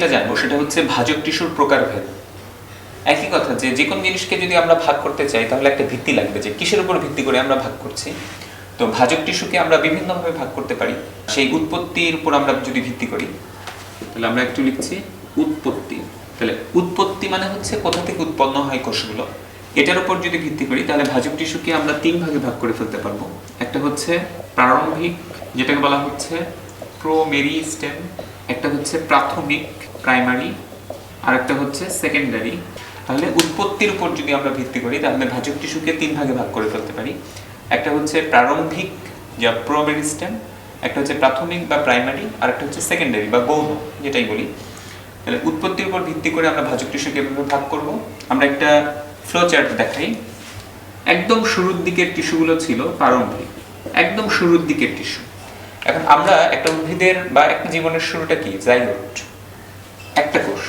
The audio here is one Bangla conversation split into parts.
যেটা জানব, সেটা হচ্ছে ভাজক টিস্যুর প্রকারভেদ। একই কথা যে যে কোনো জিনিসকে যদি আমরা ভাগ করতে চাই, তাহলে একটা ভিত্তি লাগবে যে কিসের উপর ভিত্তি করে আমরা ভাগ করছি। তো ভাজক টিস্যুকে আমরা বিভিন্নভাবে ভাগ করতে পারি। সেই উৎপত্তির উপর আমরা যদি ভিত্তি করি, তাহলে আমরা একটু লিখছি উৎপত্তি। তাহলে উৎপত্তি মানে হচ্ছে কোথা থেকে উৎপন্ন হয় কোষগুলো। এটার উপর যদি ভিত্তি করি, তাহলে ভাজক টিস্যুকে আমরা তিন ভাগে ভাগ করে ফেলতে পারব। একটা হচ্ছে প্রারম্ভিক, যেটাকে বলা হচ্ছে প্রোমেরি স্টেম। একটা হচ্ছে প্রাথমিক প্রাইমারি আর একটা হচ্ছে সেকেন্ডারি তাহলে উৎপত্তির উপর যদি আমরা ভিত্তি করি, তাহলে ভাজক টিস্যুকে তিন ভাগে ভাগ করে ফেলতে পারি। একটা হচ্ছে প্রারম্ভিক, যা প্রোমেরি স্টেম একটা হচ্ছে প্রাথমিক বা প্রাইমারি আর একটা হচ্ছে সেকেন্ডারি বা গৌণ, যেটাই বলি। তাহলে উৎপত্তির উপর ভিত্তি করে আমরা ভাজক টিস্যুকে এভাবে ভাগ করব। আমরা একটা ফ্লো চার্ট দেখাই। একদম শুরুর দিকের টিস্যুগুলো ছিল প্রারম্ভিক, একদম শুরুর দিকের টিস্যু। এখন আমরা একটা উদ্ভিদের বা একটা জীবনের শুরুটা কি? জাইগোট একটা কোষ।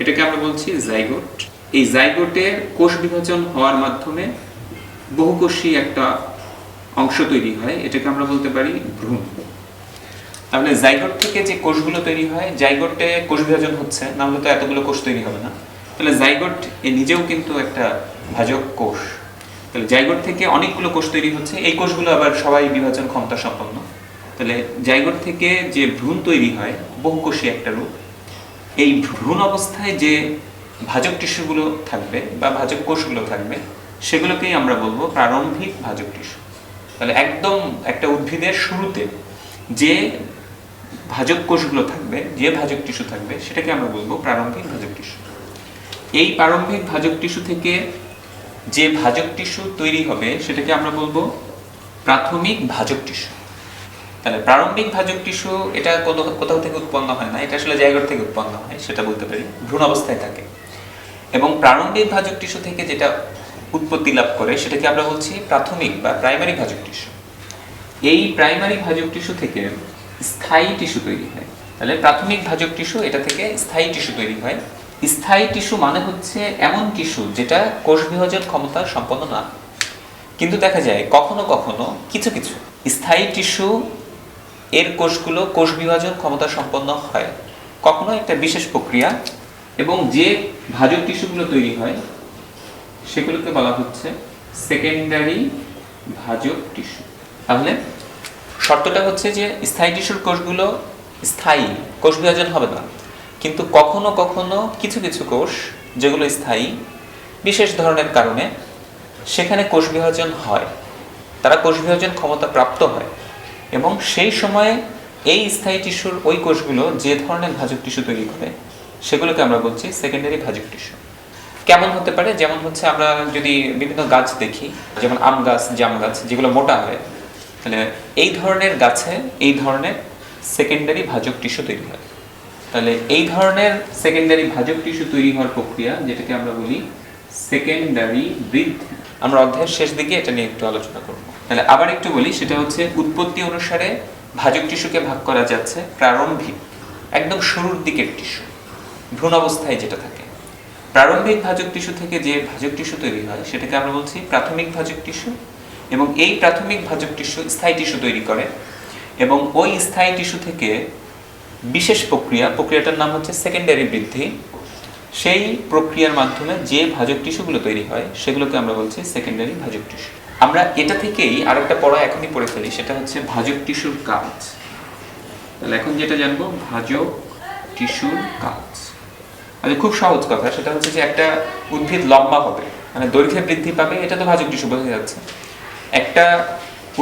এটাকে আমরা বলছি জাইগোট এই জাইগোটে কোষ বিভাজন হওয়ার মাধ্যমে বহুকোষী একটা অংশ তৈরি হয়, এটাকে আমরা বলতে পারি ভ্রূণ। তাহলে জাইগোট থেকে যে কোষগুলো তৈরি হয় জাইগোটে কোষ বিভাজন হচ্ছে, না হলে তো এতগুলো কোষ তৈরি হবে না। তাহলে জাইগোট এ নিজেও কিন্তু একটা ভাজক কোষ। তাহলে জাইগোট থেকে অনেকগুলো কোষ তৈরি হচ্ছে, এই কোষগুলো আবার সবাই বিভাজন ক্ষমতা সম্পন্ন। তাহলে জাইগোট থেকে যে ভ্রূণ তৈরি হয় বহুকোষী একটা রূপ। এই ভ্রূণ অবস্থায় যে ভাজক টিস্যুগুলো থাকবে বা ভাজক কোষগুলো থাকবে, সেগুলোকেই আমরা বলব প্রারম্ভিক ভাজক টিস্যু। তাহলে একদম একটা উদ্ভিদের শুরুতে যে ভাজক কোষগুলো থাকবে, যে ভাজক টিস্যু থাকবে, সেটাকে আমরা বলব প্রারম্ভিক ভাজক টিস্যু। এই প্রারম্ভিক ভাজক টিস্যু থেকে যে ভাজক টিস্যু তৈরি হবে, সেটাকে আমরা বলব প্রাথমিক ভাজক টিস্যু। তাহলে প্রারম্ভিক ভাজক টিস্যু, এটা কোথাও থেকে উৎপন্ন হয় না, এটা আসলে জায়গা থেকে উৎপন্ন হয়, সেটা বলতে পারি, ভ্রূণ অবস্থায় থাকে। এবং প্রারম্ভিক ভাজক টিস্যু থেকে যেটা উৎপত্তি লাভ করে সেটাকে আমরা বলছি প্রাথমিক বা প্রাইমারি ভাজক টিস্যু। এই প্রাইমারি ভাজক টিস্যু থেকে স্থায়ী টিস্যু তৈরি হয়। তাহলে প্রাথমিক ভাজক টিস্যু, এটা থেকে স্থায়ী টিস্যু তৈরি হয়। স্থায়ী টিস্যু মানে হচ্ছে এমন টিস্যু যেটা কোষ বিভাজন ক্ষমতা সম্পন্ন না। কিন্তু দেখা যায় কখনো কখনো কিছু কিছু স্থায়ী টিস্যু এর কোষগুলো কোষ বিভাজন ক্ষমতা সম্পন্ন হয়। কখনো একটা বিশেষ প্রক্রিয়া এবং যে ভাজক টিস্যুগুলো তৈরি হয়, সেগুলোকে বলা হচ্ছে সেকেন্ডারি ভাজক টিস্যু। তাহলে শর্তটা হচ্ছে যে স্থায়ী টিস্যুর কোষগুলো স্থায়ী, কোষ বিভাজন হবে না। কিন্তু কখনো কখনো কিছু কিছু কোষ যেগুলো স্থায়ী, বিশেষ ধরনের কারণে সেখানে কোষ বিভাজন হয়। তারা কোষ বিভাজন ক্ষমতা প্রাপ্ত হয়। এবং সেই সময়ে এই স্থায়ী টিস্যুর ওই কোষগুলো যে ধরনের ভাজক টিস্যু তৈরি করে, সেগুলোকে আমরা বলছি সেকেন্ডারি ভাজক টিস্যু কেমন হতে পারে? যেমন হচ্ছে আমরা যদি বিভিন্ন গাছ দেখি, যেমন আম গাছ, জাম গাছ, যেগুলো মোটা হয়, তাহলে এই ধরনের গাছে এই ধরনের সেকেন্ডারি ভাজক টিস্যু তৈরি হয়। তাহলে এই ধরনের সেকেন্ডারি ভাজক টিস্যু তৈরি হওয়ার প্রক্রিয়া, যেটাকে আমরা বলি সেকেন্ডারি বৃদ্ধি আমরা অধ্যায়ের শেষ দিকে এটা নিয়ে একটু আলোচনা করব। তাহলে আবার একটু বলি, সেটা হচ্ছে উৎপত্তি অনুসারে ভাজক টিস্যুকে ভাগ করা যাচ্ছে প্রারম্ভিক, একদম শুরুর দিকের টিস্যু, ভ্রূণ অবস্থায় যেটা থাকে। প্রারম্ভিক ভাজক টিস্যু থেকে যে ভাজক টিস্যু তৈরি হয়, সেটাকে আমরা বলছি প্রাথমিক ভাজক টিস্যু এবং এই প্রাথমিক ভাজক টিস্যু স্থায়ী টিস্যু তৈরি করে এবং ওই স্থায়ী টিস্যু থেকে বিশেষ প্রক্রিয়া, প্রক্রিয়াটার নাম হচ্ছে সেকেন্ডারি বৃদ্ধি, সেই প্রক্রিয়ার মাধ্যমে যে ভাজক টিস্যুগুলো তৈরি হয়, সেগুলোকে আমরা বলছি সেকেন্ডারি ভাজক টিস্যু। আমরা এটা থেকেই আরেকটা পড়া এখনই পড়ে ফেলি, সেটা হচ্ছে ভাজক টিস্যুর কাজ। তাহলে এখন যেটা জানব, ভাজক টিস্যুর কাজ। আচ্ছা খুব সহজ কথা, সেটা হচ্ছে যে একটা উদ্ভিদ লম্বা হবে মানে দৈর্ঘ্যে বৃদ্ধি পাবে, এটা তো ভাজক টিস্যু বোঝা যাচ্ছে। একটা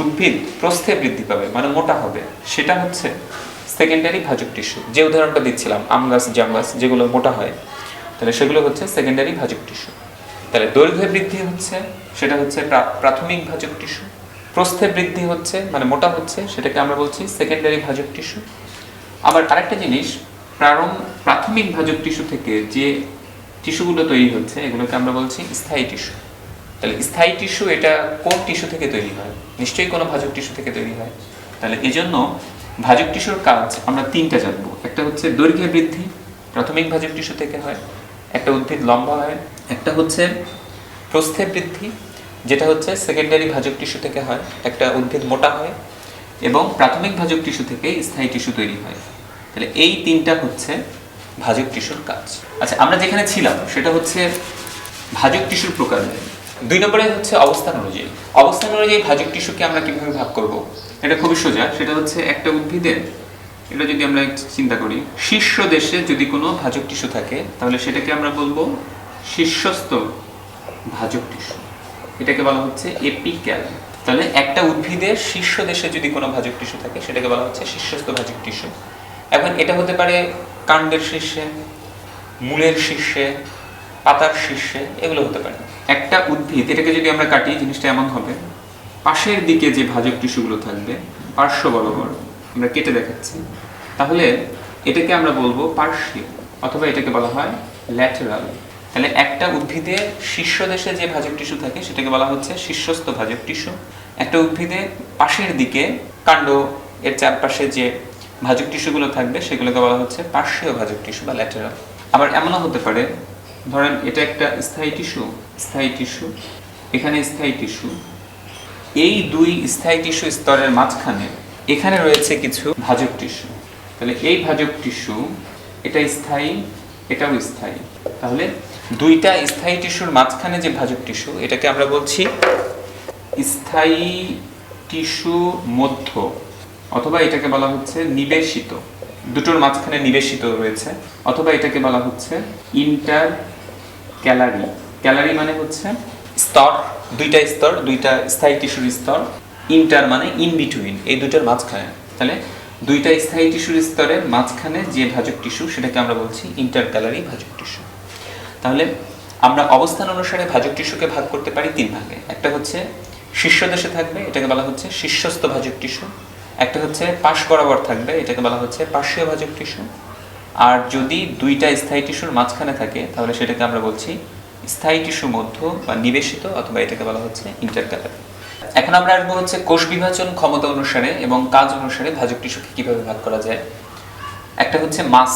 উদ্ভিদ প্রস্থে বৃদ্ধি পাবে মানে মোটা হবে, সেটা হচ্ছে সেকেন্ডারি ভাজক টিস্যু। যে উদাহরণটা দিচ্ছিলাম আম গাছ জাম গাছ যেগুলো মোটা হয়, তাহলে সেগুলো হচ্ছে সেকেন্ডারি ভাজক টিস্যু। তাহলে দৈর্ঘ্যে বৃদ্ধি হচ্ছে, সেটা হচ্ছে প্রাথমিক ভাজক টিস্যু। প্রস্থে বৃদ্ধি হচ্ছে মানে মোটা হচ্ছে, সেটাকে আমরা বলছি সেকেন্ডারি ভাজক টিস্যু। আবার আরেকটা জিনিস প্রাথমিক ভাজক টিস্যু থেকে যে টিস্যুগুলো তৈরি হচ্ছে, এগুলোকে আমরা বলছি স্থায়ী টিস্যু। তাহলে স্থায়ী টিস্যু এটা কোন টিস্যু থেকে তৈরি হয়? নিশ্চয়ই কোনো ভাজক টিস্যু থেকে তৈরি হয়। তাহলে এজন্য ভাজক টিস্যুর কাজ আমরা তিনটা জানব। একটা হচ্ছে দৈর্ঘ্যে বৃদ্ধি, প্রাথমিক ভাজক টিস্যু থেকে হয়, একটা উদ্ভিদ লম্বা হয় একটা হচ্ছে প্রস্থে বৃদ্ধি, যেটা হচ্ছে সেকেন্ডারি ভাজক টিস্যু থেকে হয়, একটা উদ্ভিদ মোটা হয় এবং প্রাথমিক ভাজক টিস্যু থেকে স্থায়ী টিস্যু তৈরি হয়। তাহলে এই তিনটা হচ্ছে ভাজক টিস্যুর কাজ। আচ্ছা আমরা যেখানে ছিলাম, সেটা হচ্ছে ভাজক টিস্যুর প্রকার দুই নম্বরে হচ্ছে অবস্থান অনুযায়ী। অবস্থান অনুযায়ী ভাজক টিস্যুকে আমরা কীভাবে ভাগ করব? এটা খুবই সোজা, সেটা হচ্ছে একটা উদ্ভিদের, এটা যদি আমরা চিন্তা করি, শীর্ষ দেশে যদি কোনো ভাজক টিস্যু থাকে, তাহলে সেটাকে আমরা বলব শীর্ষস্থ ভাজক টিস্যু। এটাকে বলা হচ্ছে এপিক্যাল। তাহলে একটা উদ্ভিদের শীর্ষ দেশে যদি কোনো ভাজক টিস্যু থাকে, সেটাকে বলা হচ্ছে শীর্ষস্থ ভাজক টিস্যু। এখন এটা হতে পারে কাণ্ডের শীর্ষে, মূলের শীর্ষে, পাতার শীর্ষে, এগুলো হতে পারে। একটা উদ্ভিদ, এটাকে যদি আমরা কাটি, জিনিসটা এমন হবে, পাশের দিকে যে ভাজক টিস্যুগুলো থাকবে, পার্শ্ব বরাবর, আমরা কেটে দেখাচ্ছি, তাহলে এটাকে আমরা বলব পার্শ্বীয়, অথবা এটাকে বলা হয় ল্যাটেরাল। তাহলে একটা উদ্ভিদে শীর্ষ দেশে যে ভাজক টিস্যু থাকে, সেটাকে বলা হচ্ছে শীর্ষস্থ ভাজক টিস্যু। একটা উদ্ভিদে পাশের দিকে কাণ্ড, এর চারপাশে যে ভাজক টিস্যুগুলো থাকবে, সেগুলোকে বলা হচ্ছে পার্শ্বীয় ভাজক টিস্যু বা ল্যাটেরাল আবার এমনও হতে পারে, ধরেন এটা একটা স্থায়ী টিস্যু স্থায়ী টিস্যু, এখানে স্থায়ী টিস্যু। এই দুই স্থায়ী টিস্যু স্তরের মাঝখানে এখানে রয়েছে কিছু ভাজক টিস্যু। তাহলে এই ভাজক টিস্যু এটা স্থায়ী, এটাও স্থায়ী। তাহলে দুইটা স্থায়ী টিস্যুর মাঝখানে যে ভাজক টিস্যু, এটাকে আমরা বলছি স্থায়ী টিস্যু মধ্য, অথবা এটাকে বলা হচ্ছে নিবেশিত। দুটোর মাঝখানে নিবেশিত রয়েছে, অথবা এটাকে বলা হচ্ছে ইন্টার ক্যালারি ক্যালারি মানে হচ্ছে স্তর, দুইটা স্তর, দুইটা স্থায়ী টিস্যুর স্তর। ইন্টার মানে ইন বিটুইন এই দুটোর মাঝখানে। তাহলে দুইটা স্থায়ী টিস্যুর স্তরের মাঝখানে যে ভাজক টিস্যু, সেটাকে আমরা বলছি ইন্টার ক্যালারি ভাজক টিস্যু। তাহলে আমরা অবস্থান অনুসারে ভাজক টিস্যুকে ভাগ করতে পারি তিন ভাগে। একটা হচ্ছে শীর্ষ দেশে থাকবে, এটাকে বলা হচ্ছে শীর্ষস্থ ভাজক টিস্যু। একটা হচ্ছে পাশ বরাবর থাকবে, এটাকে বলা হচ্ছে পার্শ্বীয় ভাজক টিস্যু। আর যদি দুইটা স্থায়ী টিস্যুর মাঝখানে থাকে, তাহলে সেটাকে আমরা বলছি স্থায়ী টিস্যু মধ্য বা নিবেশিত অথবা এটাকে বলা হচ্ছে ইন্টারক্যালারি এখন আমরা আসব হচ্ছে কোষ বিভাজন ক্ষমতা অনুসারে এবং কাজ অনুসারে ভাজক টিস্যুকে কীভাবে ভাগ করা যায়। একটা হচ্ছে মাস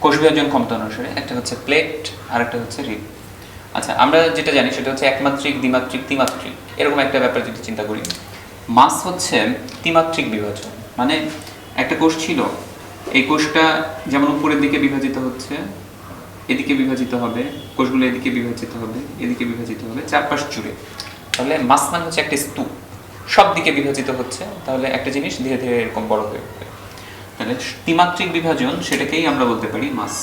কোষ বিভাজন ক্ষমতা অনুসারে, একটা হচ্ছে প্লেট আর একটা হচ্ছে রিব। আচ্ছা আমরা যেটা জানি সেটা হচ্ছে একমাত্রিক, দ্বিমাত্রিক, ত্রিমাত্রিক। এরকম একটা ব্যাপার যদি চিন্তা করি। মাস হচ্ছে ত্রিমাত্রিক বিভাজন। মানে একটা কোষ ছিল, এই কোষটা যেমন উপরের দিকে বিভাজিত হচ্ছে, এদিকে বিভাজিত হবে, কোষগুলো এদিকে বিভাজিত হবে, এদিকে বিভাজিত হবে, চারপাশ জুড়ে। তাহলে মাস মানে হচ্ছে একটা স্তূপ। সব দিকে বিভাজিত হচ্ছে, তাহলে একটা জিনিস ধীরে ধীরে এরকম বড় হয়ে তাহলে ত্রিমাত্রিক বিভাজন সেটাকেই আমরা বলতে পারি মাস।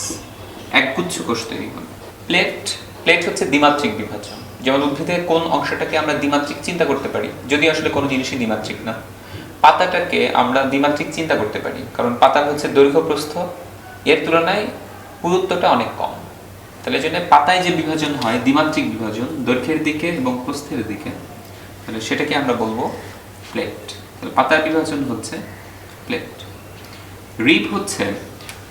একগুচ্ছ কোষ তৈরি হবে প্লেট প্লেট হচ্ছে দ্বিমাত্রিক বিভাজন। যেমন উদ্ভিদের কোন অংশটাকে আমরা দ্বিমাত্রিক চিন্তা করতে পারি, যদি আসলে কোনো জিনিসই দ্বিমাত্রিক না, পাতাটাকে আমরা দ্বিমাত্রিক চিন্তা করতে পারি, কারণ পাতার হচ্ছে দৈর্ঘ্য প্রস্থ। এর তুলনায় পুরুত্বটা অনেক কম। তাহলে জন্য পাতায় যে বিভাজন হয়, দ্বিমাত্রিক বিভাজন, দৈর্ঘ্যের দিকে এবং প্রস্থের দিকে, তাহলে সেটাকে আমরা বলব প্লেট। তাহলে পাতার বিভাজন হচ্ছে প্লেট। রিব হচ্ছে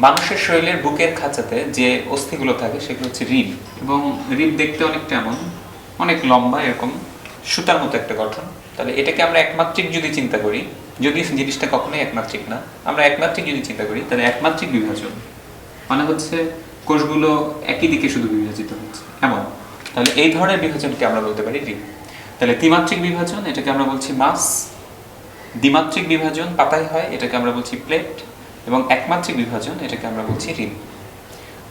মানুষের শরীরের বুকের খাঁচাতে যে অস্থিগুলো থাকে সেগুলো হচ্ছে রিব। এবং রিব দেখতে অনেকটা এমন, অনেক লম্বা এরকম সুতার মতো একটা গঠন। তাহলে এটাকে আমরা একমাত্রিক যদি চিন্তা করি, যদি জিনিসটা কখনোই একমাত্রিক না, আমরা একমাত্রিক যদি চিন্তা করি, তাহলে একমাত্রিক বিভাজন মানে হচ্ছে কোষগুলো একই দিকে শুধু বিভাজিত হচ্ছে। এমন। তাহলে এই ধরনের বিভাজনকে আমরা বলতে পারি রিব। তাহলে ত্রিমাত্রিক বিভাজন, এটাকে আমরা বলছি মাস। দ্বিমাত্রিক বিভাজন পাতায় হয়, এটাকে আমরা বলছি প্লেট। এবং একমাত্রিক বিভাজন, এটাকে আমরা বলছি ঋণ।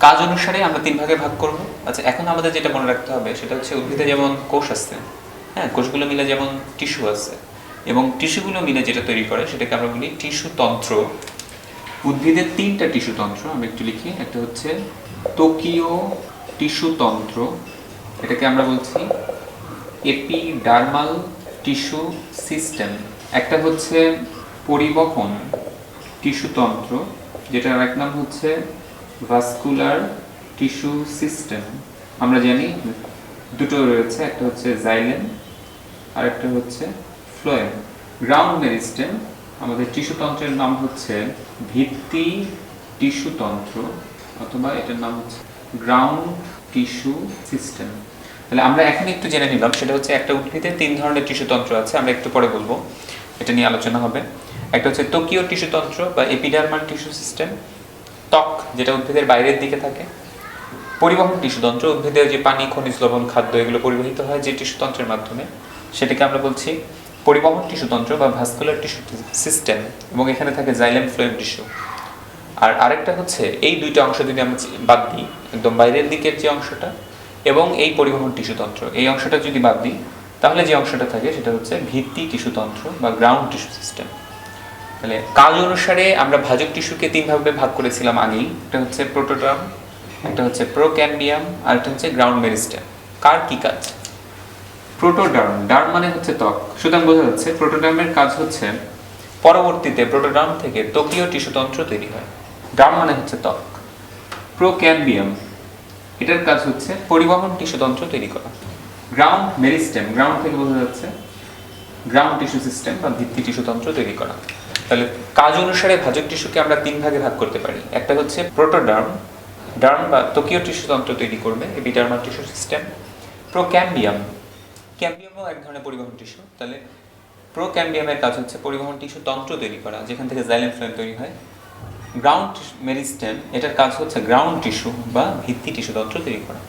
কাজ অনুসারে আমরা তিন ভাগে ভাগ করব। আচ্ছা এখন আমাদের যেটা মনে রাখতে হবে, সেটা হচ্ছে উদ্ভিদে যেমন কোষ আছে হ্যাঁ কোষগুলো মিলে যেমন টিস্যু আছে, এবং টিস্যুগুলো মিলে যেটা তৈরি করে, সেটাকে আমরা বলি টিস্যু তন্ত্র। উদ্ভিদের তিনটা টিস্যু তন্ত্র আমি একটু লিখি। একটা হচ্ছে তোকিও টিস্যু তন্ত্র, এটাকে আমরা বলছি এপিডার্মাল টিস্যু সিস্টেম। একটা হচ্ছে পরিবহন টিস্যুতন্ত্র, যেটার এক নাম হচ্ছে ভাস্কুলার টিস্যু সিস্টেম। আমরা জানি দুটো রয়েছে, একটা হচ্ছে জাইলেন আর একটা হচ্ছে ফ্লোয়েম গ্রাউন্ড মেরিস্টেম আমাদের টিস্যুতন্ত্রের নাম হচ্ছে ভিত্তি টিস্যুতন্ত্র, অথবা এটার নাম হচ্ছে গ্রাউন্ড টিস্যু সিস্টেম। তাহলে আমরা এখন একটু জেনে নিলাম, সেটা হচ্ছে একটা উদ্ভিদে তিন ধরনের টিস্যুতন্ত্র আছে, আমরা একটু পরে বলব। এটা নিয়ে আলোচনা হবে। একটা হচ্ছে ত্বকীয় টিস্যুতন্ত্র বা এপিডার্মাল টিস্যু সিস্টেম, ত্বক, যেটা উদ্ভিদের বাইরের দিকে থাকে, পরিবহন টিস্যুতন্ত্র উদ্ভিদের যে পানি, খনিজ লবণ, খাদ্য, এগুলো পরিবহিত হয় যে টিস্যুতন্ত্রের মাধ্যমে। সেটাকে আমরা বলছি পরিবহন টিস্যুতন্ত্র বা ভাস্কুলার টিস্যু সিস্টেম এবং এখানে থাকে জাইলেম ফ্লোয়েম টিস্যু। আর আরেকটা হচ্ছে এই দুইটা অংশ যদি আমরা বাদ দিই, একদম বাইরের দিকের যে অংশটা এবং এই পরিবহন টিস্যুতন্ত্র এই অংশটা যদি বাদ দিই, তাহলে যে অংশটা থাকে সেটা হচ্ছে ভিত্তি টিস্যুতন্ত্র বা গ্রাউন্ড টিস্যু সিস্টেম। তাহলে কাজ অনুসারে আমরা ভাজক টিস্যুকে তিনভাবে ভাগ করেছিলাম আগেই একটা হচ্ছে প্রোটোডার্ম, একটা হচ্ছে প্রোক্যাম্বিয়াম, আর একটা হচ্ছে গ্রাউন্ড মেরিস্টেম কার কি কাজ? প্রোটোডার্ম। ডার্ম মানে হচ্ছে ত্বক। সুতরাং বোঝা যাচ্ছে প্রোটোডার্মের কাজ হচ্ছে পরবর্তীতে প্রোটোডার্ম থেকে ত্বকীয় টিস্যুতন্ত্র তৈরি হয়। ডার্ম মানে হচ্ছে ত্বক। প্রোক্যাম্বিয়াম। এটার কাজ হচ্ছে পরিবহন টিস্যুতন্ত্র তৈরি করা। গ্রাউন্ড মেরিস্টেম গ্রাউন্ড থেকে বোঝা যাচ্ছে গ্রাউন্ড টিস্যু সিস্টেম বা ভিত্তি টিস্যুতন্ত্র তৈরি করা। তাহলে কাজ অনুসারে ভাজক টিস্যুকে আমরা তিন ভাগে ভাগ করতে পারি। একটা হচ্ছে প্রোটোডার্ম, ডার্ম বা ত্বকীয় টিস্যুতন্ত্র তৈরি করবে, এপিডার্মাল টিস্যু সিস্টেম। প্রোক্যাম্বিয়াম, ক্যাম্বিয়ামও এক ধরনের পরিবহন টিস্যু। তাহলে প্রোক্যাম্বিয়ামের কাজ হচ্ছে পরিবহন টিস্যু তন্ত্র তৈরি করা, যেখান থেকে জাইলেম ফ্লোয়েম তৈরি হয়। গ্রাউন্ড মেরিস্টেম, এটার কাজ হচ্ছে গ্রাউন্ড টিস্যু বা ভিত্তি টিস্যু তন্ত্র তৈরি করা।